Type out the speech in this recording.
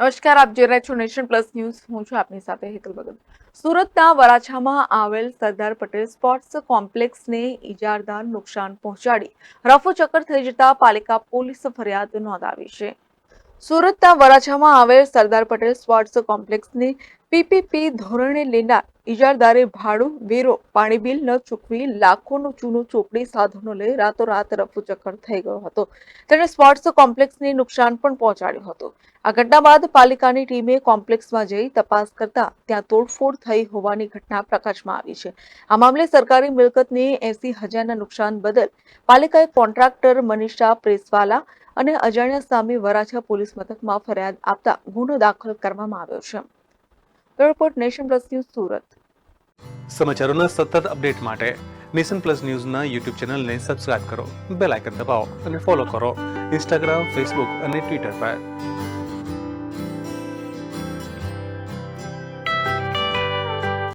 નમસ્કાર, આપ જોઈ રહ્યા છો નેશન પ્લસ ન્યૂઝ. હું છું આપની સાથે હેતલ ભગત. સુરતના વરાછામાં આવેલ સરદાર પટેલ સ્પોર્ટ્સ કોમ્પ્લેક્સને ઇજારદાર નુકસાન પહોંચાડી રફોચક્કર થઈ જતા પાલિકા પોલીસ ફરિયાદ નોંધાવી છે. સુરતના વરાછામાં આવેલ સરદાર પટેલ સ્પોર્ટ્સ કોમ્પ્લેક્સની પીપીપી ધોરણે લેનાર ઇજારદારે ભાડું, વેરો, પાણી બિલ ન ચૂકવી લાખોનું ચૂનું ચોપડી સાધનો લઈ રાતોરાત રફુચક્કર થઈ ગયો હતો. તેણે સ્પોર્ટ્સ કોમ્પ્લેક્સને નુકસાન પણ પહોંચાડ્યું હતું. આ ઘટના બાદ પાલિકાની ટીમે કોમ્પ્લેક્સમાં જઈ તપાસ કરતા ત્યાં તોડફોડ થઈ હોવાની ઘટના પ્રકાશમાં આવી છે. આ મામલે સરકારી મિલકતને એસી હજારના નુકસાન બદલ પાલિકાએ કોન્ટ્રાક્ટર મનીષા પ્રેસવાલા અને અજાણ્યા સામે વરાછા પોલીસ મથકમાં ફરિયાદ આપતા ગુનો દાખલ કરવામાં આવ્યો છે. Report Nation Plus News Surat. સમાચારોના સતત અપડેટ માટે નેશન પ્લસ ન્યૂઝના યુટ્યુબ ચેનલને સબસ્ક્રાઇબ કરો, બેલ આઇકન દબાવો અને ફોલો કરો. ઇન્સ્ટાગ્રામ, ફેસબુક અને ટ્વિટર પર.